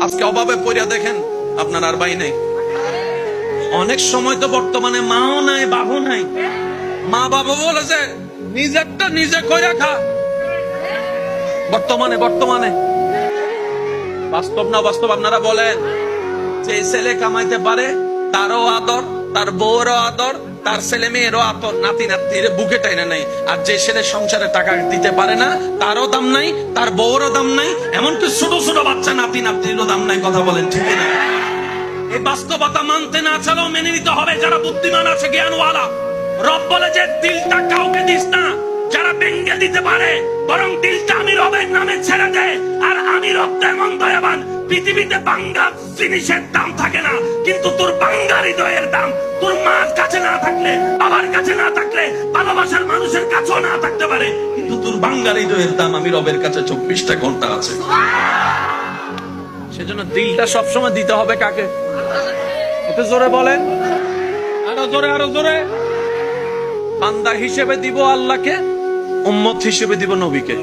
আজকে অভাবে পড়িয়া দেখেন, আপনার আর ভাই নাই। অনেক সময় তো বর্তমানে মাও নাই, বাবু নাই। মা বাবা বলেছে, নিজেরটা নিজে কইরা খা। বর্তমানে বর্তমানে। বাস্তব না বাস্তব আপনারা বলেন, যে ছেলে কামাইতে পারে, তারও আদর। তার বউরও আদর, তার ছেলে মেয়েরও আদর নাতি নাতির বুকে টাইনা নাই। আর যে ছেলে সংসারে টাকা দিতে পারে না, তারও দাম নাই, তার বউরও দাম নাই, এমনকি ছোট ছোট বাচ্চা নাতি নাতিরও দাম নাই, কথা বলেন ঠিক না এই বাস্তবতা মানতে না চালেও মেনে নিতে হবে যারা বুদ্ধিমান আছে, জ্ঞানওয়ালা। রব বলে যে, দিলটা কাউকে দিস না, যারা ভেঙ্গে দিতে পারে, বরং দিলটা আমি রবের নামে ছেড়ে দে, আর দয়াবান পৃথিবীতে বাঙ্গা জিনিসের দাম থাকে না। কিন্তু তোর বাঙ্গা হৃদয়ের দাম, তোর মার কাছে না থাকলে, বাবার কাছে না থাকলে, ভালোবাসার মানুষের কাছেও না থাকতে পারে। কিন্তু তোর বাঙ্গা হৃদয়ের দাম আমি রবের কাছে চব্বিশটা ঘণ্টা আছে। সেজন্য দিলটা সবসময় দিতে হবে কাকে? একটু জোরে বলেন। আরও জোরে আরও জোরে। বান্দা হিসেবে দিব আল্লাহকে, উম্মত হিসেবে দিব নবীকে।